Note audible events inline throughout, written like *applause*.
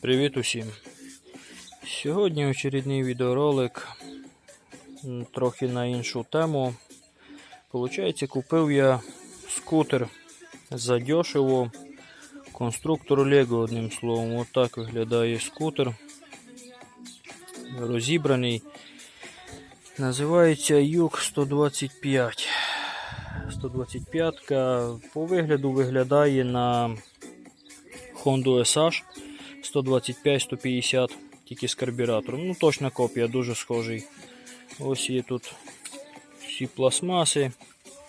Привіт усім! Сьогодні очередний відеоролик трохи на іншу тему. Получається, купив я скутер задешево. Конструктор Лего, одним словом. Отак виглядає скутер. Розібраний. Називається Юг 125. 125 по вигляду виглядає на Honda SH 125-150, тільки з карбюратором. Ну, точна копія, дуже схожий. Ось є тут всі пластмаси,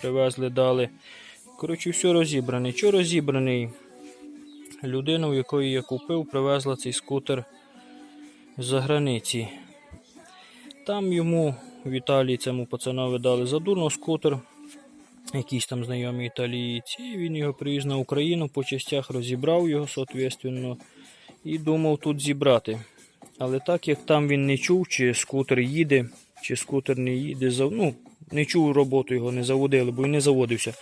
привезли, дали. Коротше, все розібраний. Що розібраний? Людина, у якої я купив, привезла цей скутер з-за границі. Там йому в Італії цьому пацанові дали задурно скутер. Якісь там знайомі італійці. І він його привіз на Україну, по частях розібрав його, соответственно, і думав тут зібрати. Але так як там він не чув, чи скутер їде, чи скутер не їде, ну, не чув роботу його, не заводили, бо він не заводився.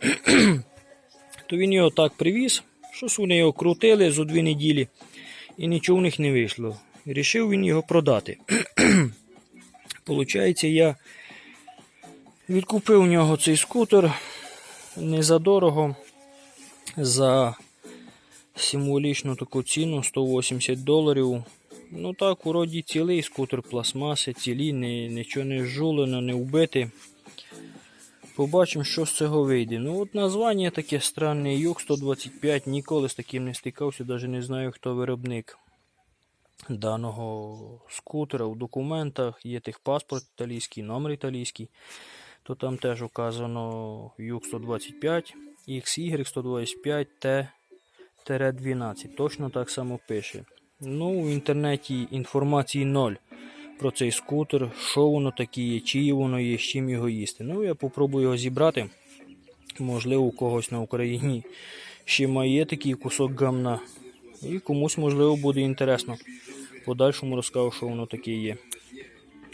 *clears throat* То він його так привіз, щось вони його крутили зо дві неділі, і нічого в них не вийшло. Рішив він його продати. *clears throat* Получається, я відкупив у нього цей скутер не за дорого, за символічну таку ціну 180 доларів. Ну так, уроді цілий скутер пластмаси, цілі, нічого не жулено, не вбити. Побачимо, що з цього вийде. Ну от названня таке странне юг 125, ніколи з таким не стикався, навіть не знаю, хто виробник даного скутера У документах. Є тих паспорт італійський, номер італійський, то там теж указано юг 125, XY125T. 12 Точно так само пише. Ну, в інтернеті інформації ноль про цей скутер, що воно таке є, чиє воно є, з чим його їсти. Ну, я спробую його зібрати. Можливо, у когось на Україні ще має такий кусок гамна. І комусь, можливо, буде інтересно. Подальшому розкажу, що воно таке є.